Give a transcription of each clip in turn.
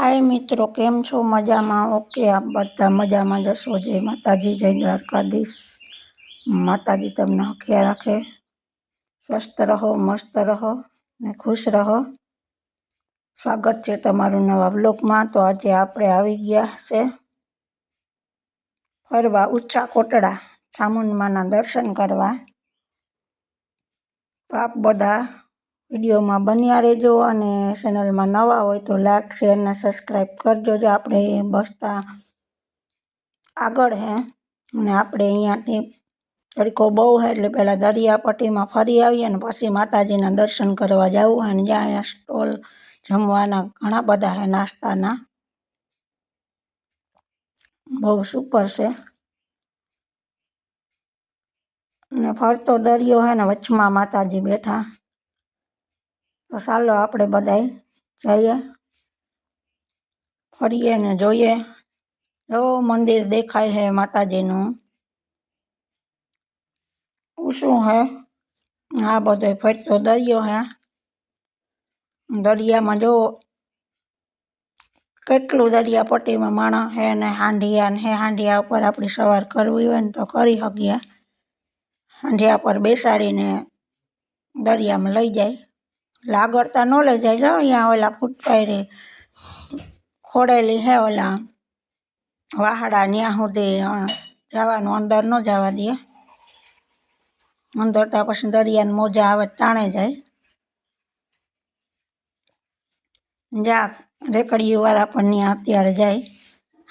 હાય મિત્રો કેમ છો મજામાં ઓકે આપ બધા મજામાં જશો જે માતાજી જય દ્વારકાધીશ માતાજી તમને હખ્યા રાખે સ્વસ્થ રહો મસ્ત રહો ને ખુશ રહો સ્વાગત છે તમારું નવા બ્લોગમાં તો આજે આપણે આવી ગયા છે ફરવા ઉચ્ચા કોટડા સામુંડમાના દર્શન કરવા તો આપ બધા વિડિયો માં બની રહેજો અને ચેનલ માં નવા હોય તો લાઈક શેરના સબ્સ્ક્રાઇબ કરજો જો આપણે બસતા આગળ હે અને આપણે અહીંયા ઠીકો બહુ હે એટલે પહેલા દરીયા પાટી માં ફરી આવીએ અને પછી માતાજીના દર્શન કરવા જાવું અને ત્યાં સ્ટોલ જમવાના ઘણા બધા હે નાસ્તાના બહુ સુપર છે ને ફરતો દરીયો હાના વચમાં માતાજી બેઠા तो चालो अपने बधाई जाइए फरी जो मंदिर देखाय है माता जी नु शू है आ बद फरतो दरियो है दरिया में जो केटलू दरिया पट्टी में मण है ने हांडिया है हांडिया पर आप सवार करवी हो तो कर हांडिया पर बेसाड़ी ने दरिया में लई जाए लागर न ले जाए जाओ यहाँ वाला फूट पैर खोड़ेली है वाला वहाड़ा निया हो दे जावा अंदर न जावा दिया अंदर तो पास दरिया मोजा आवे ताने जाए जा रेकड़ी वाला पर निया अत्यार जाए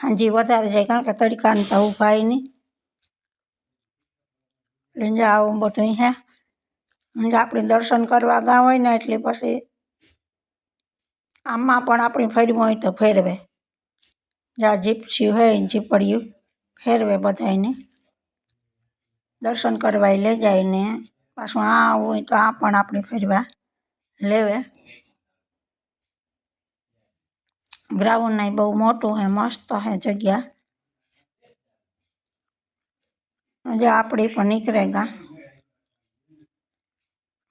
हाँ जी वार जाए कारण तड़का तरीका तो उपाय नहीं जाओ बो है આપણે દર્શન કરવા ગયા હોય ને એટલે પછી આમાં પણ આપણે ફેરવું હોય તો ફેરવે જ્યાં જીપસી હોય ને જીપડ્યું ફેરવે બધાને દર્શન કરવા લઈ જાય ને પાછું આ હોય તો આ પણ આપણે ફેરવા લેવે ગ્રાઉન્ડ નહીં બહુ મોટું હે મસ્ત હે જગ્યા જે આપણે પણ નીકળે ગયા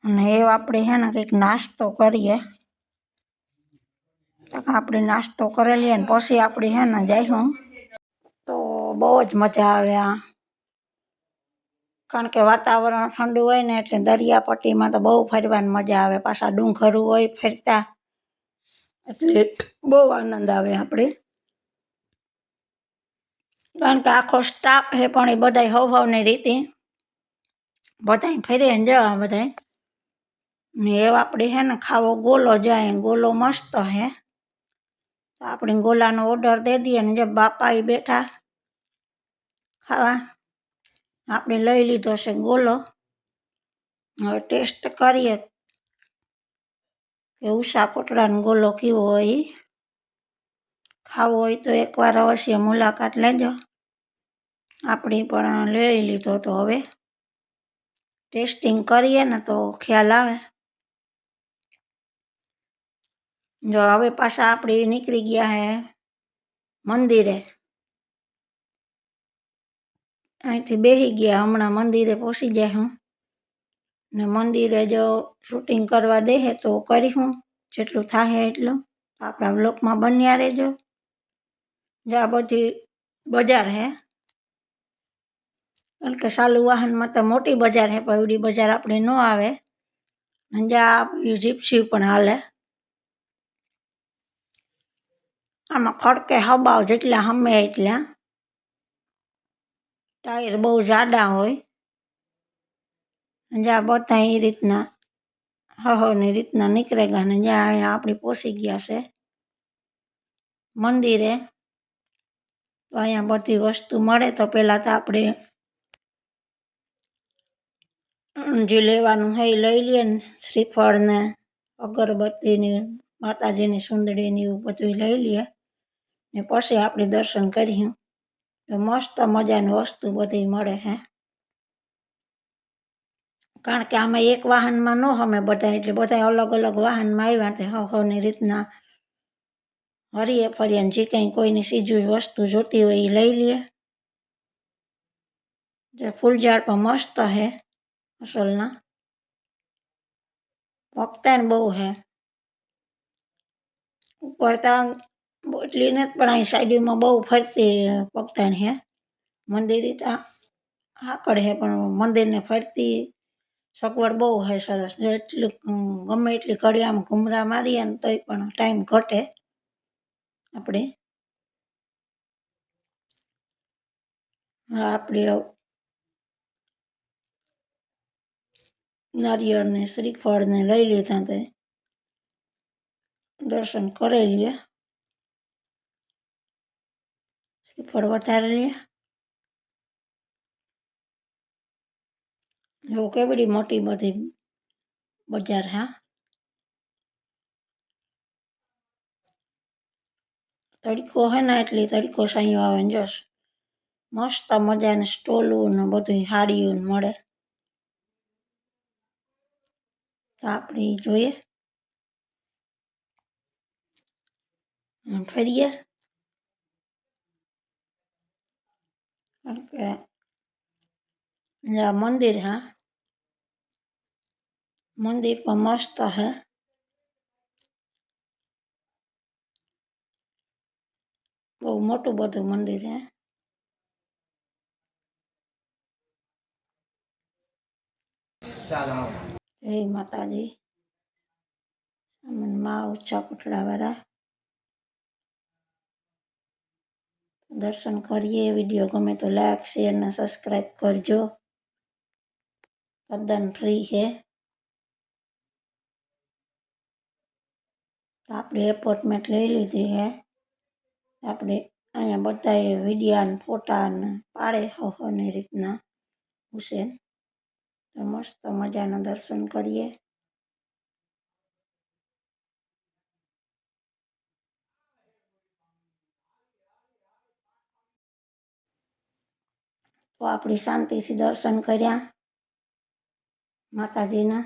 અને એ આપણે હે ને કંઈક નાસ્તો કરીએ આપણે નાસ્તો કરી લઈએ ને પછી આપણે હે ને જઈશું તો બહુ જ મજા આવે આ કારણ કે વાતાવરણ ઠંડુ હોય ને એટલે દરિયાપટ્ટીમાં તો બહુ ફરવાની મજા આવે પાછા ડુંગરું હોય ફરતા એટલે બહુ આનંદ આવે આપણે કારણ કે આખો સ્ટાફ છે પણ એ બધા હવ હવની રીતે બધા ફરે જવા બધા ને એ આપણે હે ને ખાવો ગોલો જાય ગોલો મસ્ત હે તો આપણે ગોલાનો ઓર્ડર દે દઈએ ને જે બાપા એ બેઠા ખાવા આપણે લઈ લીધો છે ગોલો હવે ટેસ્ટ કરીએ કે ઉષા કોટડાનો ગોલો કેવો હોય ખાવો હોય તો એકવાર અવશ્ય મુલાકાત લેજો આપણી પણ લઈ લીધો તો હવે ટેસ્ટિંગ કરીએ ને તો ખ્યાલ આવે जो हवे पासा आप निकली गया है मंदिर है अँथी बेही गया हम मंदिर पोसी जाए हूँ ने मंदिरे जो शूटिंग करवा दे है तो कर हूँ जटलू था एटल अपना ब्लॉक में बनिया रहो जो आ बधी बजार है कल के सालू वाहन में तो मोटी बजार है पर बजार अपने न आए जा जीपसी हाला આમાં ખડકે હબાવ જેટલા હમે એટલા ટાયર બહુ જાડા હોય જ્યાં બધા એ રીતના હહોની રીતના નીકળે ગયા ને જ્યાં અહીંયા આપણે પોસી ગયા છે મંદિરે તો અહીંયા બધી વસ્તુ મળે તો પહેલાં તો આપણે જે લેવાનું હોય એ લઈ લઈએ ને શ્રીફળ ને અગરબત્તીની માતાજીની સુંદડીની એવું બધું લઈ લઈએ ને પછી આપણે દર્શન કર્યું મસ્ત મજાની વસ્તુ બધી મળે હે કારણ કે આમાં એક વાહનમાં ન અમે બધા એટલે બધા અલગ અલગ વાહનમાં આવ્યા તે હવની રીતના હરીએ ફરીએ જે કંઈ કોઈની સીજું વસ્તુ જોતી હોય એ લઈ લઈએ જે ફૂલઝાડ પણ મસ્ત હે અસલના વખતાણ બહુ હે ઉપર ત્યાં એટલી નથી પણ અહીં સાઈડમાં બહુ ફરતી પગતાણ હે મંદિર ત્યાં હાકડ હે પણ મંદિરને ફરતી સગવડ બહુ હે સરસ એટલી ગમે એટલી કડિયામાં ઘુમરા મારીએ ને તોય પણ ટાઈમ ઘટે આપણે આપણે નારિયેળને શ્રીફળને લઈ લીધા તે દર્શન કરેલીએ ફરવતારે લોકે બડી મોટી બજાર હા તડી કોહન આટલી તડી કોશ આયો આવન જો મસ્ત મજાન સ્ટોલો નો બધુ હારી ઉન મોડે આપડી જોઈએ અન ફરીયા यह oh, मंदिर है मंदिर का मस्त है बहुत मोटो बड़ो मंदिर है माता जी माँ उच्चा कुटड़ा वाला दर्शन करिए वीडियो गमे तो लाइक शेयर ने सब्सक्राइब करजो तद्दन फ्री है तो आप एपॉइंटमेंट ले ली थी है आप अँ बताए वीडियो फोटा पाड़े हो रीतना हुसेन तो मस्त मजा ने दर्शन करिए તો આપણે શાંતિથી દર્શન કર્યા માતાજીના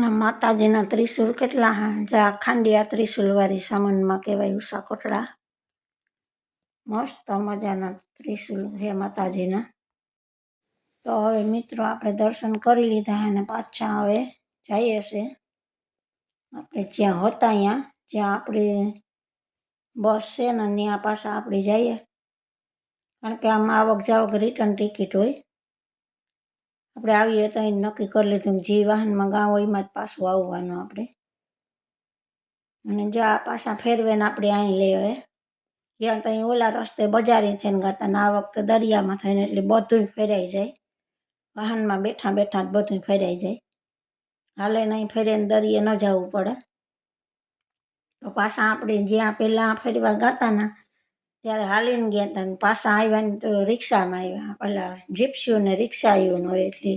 ના માતાજીના ત્રિશુલ કેટલા હા જે ખાંડિયા ત્રિશુલવાળી સામાનમાં કહેવાય ઉષા કોટડા મસ્ત મજાના ત્રિશુલ હે માતાજીના તો હવે મિત્રો આપણે દર્શન કરી લીધા અને પાછા હવે જઈએ છે આપણે જ્યાં હતા ત્યાં જ્યાં આપણે બસ છે ને ત્યાં પાછા આપણે જઈએ કારણ કે આમાં આવક જાવક રિટર્ન ટિકિટ હોય આપણે આવીએ તો અહીં નક્કી કરી લીધું જે વાહનમાં ગામ હોય એમાં જ પાછું આવવાનું આપણે અને જો આ પાછા ફેરવેને આપણે અહીં લેવે આવે જ્યાં ત્યાં ઓલા રસ્તે બજારી થઈને ગાતા ને આ વખતે દરિયામાં થઈને એટલે બધું ફેરાઈ જાય વાહનમાં બેઠા બેઠા જ બધું ફેરાઈ જાય હાલે નહીં ફેરે દરિયે ન જવું પડે તો પાછા આપણે જ્યાં પહેલાં ફરવા ગાતા ને ત્યારે હાલીને ગયા હતા પાછા આવ્યા ને તો રિક્ષામાં આવ્યા પેલા જીપ્સીઓને ને હોય એટલે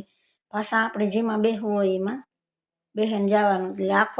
પાછા આપણે જેમાં બેસવું હોય એમાં બેસીને જવાનું એટલે આખો